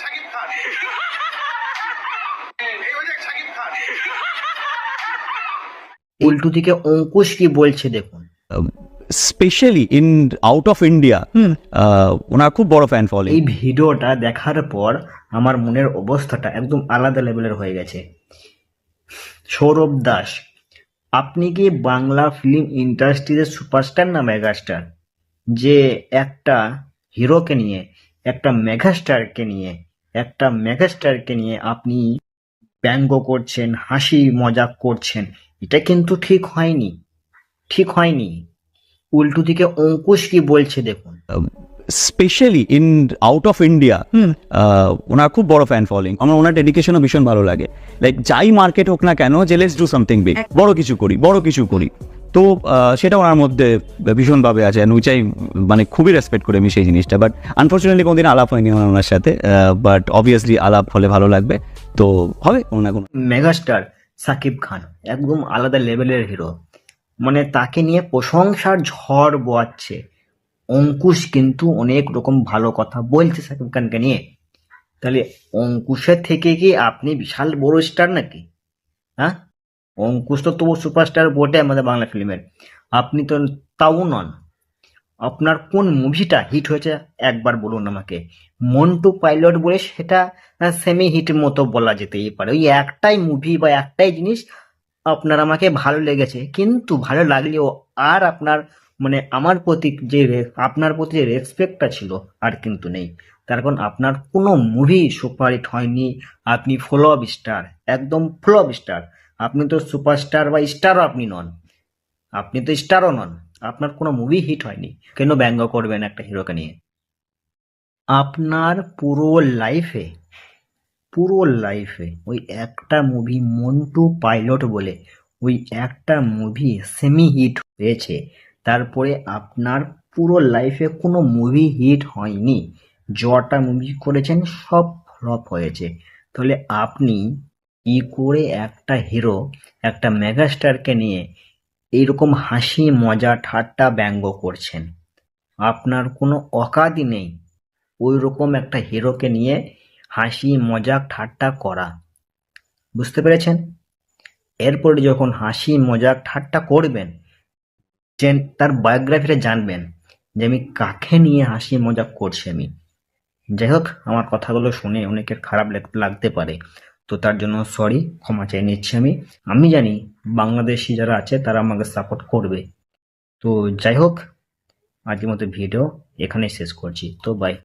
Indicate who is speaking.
Speaker 1: শাকিব খান।
Speaker 2: উল্টো দিকে অঙ্কুশ কি বলছে দেখুন।
Speaker 3: Specially in out of India ওনার খুব বড় ফ্যান ফলোইং
Speaker 2: এই ভিডিওটা দেখার পর আমার মনের অবস্থাটা একদম আলাদা লেভেলের হয়ে গেছে। সৌরভ দাস আপনি কি বাংলা ফিল্ম ইন্ডাস্ট্রিতে সুপারস্টার না মেগাস্টার যে একটা হিরোকে নিয়ে একটা মেগাস্টারকে নিয়ে একটা মেগাস্টারকে নিয়ে আপনি ব্যঙ্গ করছেন হাসি মজাক করছেন। এটা কিন্তু ঠিক হয়নি। ঠিক হয়নি। উল্টো দিকে অঙ্কুশ কি বলছে দেখুন।
Speaker 3: Specially in out of India ওনার খুব বড় ফ্যান ফলোইং আমার ওনার ডেডিকেশনও ভীষণ ভালো লাগে। লাইক যাই মার্কেট হোক না কেন যে লেটস ডু সামথিং বিগ বড় কিছু করি বড় কিছু করি। তো সেটা ওনার মধ্যে ভীষণভাবে আছে, and উচাই মানে খুবই রেসপেক্ট করি আমি সেই জিনিসটা বাট আনফর্চুনেটলি কোনোদিন আলাপ হয়নি ওনার সাথে বাট অবভিয়াসলি আলাপ হলে ভালো লাগবে, তো হবে কোনো না কোনো।
Speaker 2: মেগাস্টার সাকিব খান, একদম আলাদা লেভেলের হিরো মানে তাকে নিয়ে প্রশংসার ঝড় বোয়াচ্ছে, অঙ্কুশ কিন্তু অনেক রকম ভালো কথা বলছে সাকিব খানকে নিয়ে, তাহলে অঙ্কুশের থেকে কি আপনি বিশাল বড় স্টার নাকি হ্যাঁ? অঙ্কুশ তো তবু সুপারস্টার বটে আমাদের বাংলা ফিল্মের আপনি তো তাও নন। আপনার কোন মুভিটা হিট হয়েছে একবার বলুন আমাকে। মন্টু পাইলট বলে সেটা সেমি হিট মতো বলা যেতেই পারে। ওই একটাই মুভি বা একটাই জিনিস আপনার আমাকে ভালো লেগেছে। কিন্তু ভালো লাগলেও আর আপনার মানে আমার প্রতি যে আপনার প্রতি যে রেসপেক্টটা ছিল আর কিন্তু নেই। তার কারণ আপনার কোনো মুভি সুপারহিট হয়নি। আপনি ফ্লপ স্টার একদম ফ্লপ স্টার আপনি তো সুপারস্টার বা স্টারও আপনি নন। আপনি তো স্টারও নন। আপনার কোনো মুভি হিট হয়নি। কেন ব্যঙ্গ করবেন একটা হিরোকে নিয়ে? আপনার পুরো লাইফে পুরো লাইফে ওই একটা মুভি মন্টু পাইলট বলে ওই একটা মুভি সেমি হিট হয়েছে। তারপরে আপনার পুরো লাইফে কোনো মুভি হিট হয়নি। যটা মুভি করেছেন সব ফ্লপ হয়েছে। তাহলে আপনি কি করে একটা হিরো একটা মেগাস্টারকে নিয়ে এইরকম হাসি, মজা, ঠাট্টা ব্যঙ্গ করছেন? আপনার কোনো অকাদি নেই। ওই রকম একটা হিরোকে নিয়ে হাসি মজাক ঠাট্টা করা। বুঝতে পেরেছেন? এরপরে যখন হাসি মজাক ঠাট্টা করবেন যে তার বায়োগ্রাফিটা জানবেন যে আমি কাকে নিয়ে হাসি মজাক করছি আমি। যাই হোক, আমার কথাগুলো শুনে অনেকের খারাপ লাগতে পারে। তো তার জন্য সরি ক্ষমা চাই নিচ্ছি আমি। আমি জানি বাংলাদেশি যারা আছে, তারা আমাকে সাপোর্ট করবে। তো যাই হোক, আজকের মতো ভিডিও এখানেই শেষ করছি। তো বাই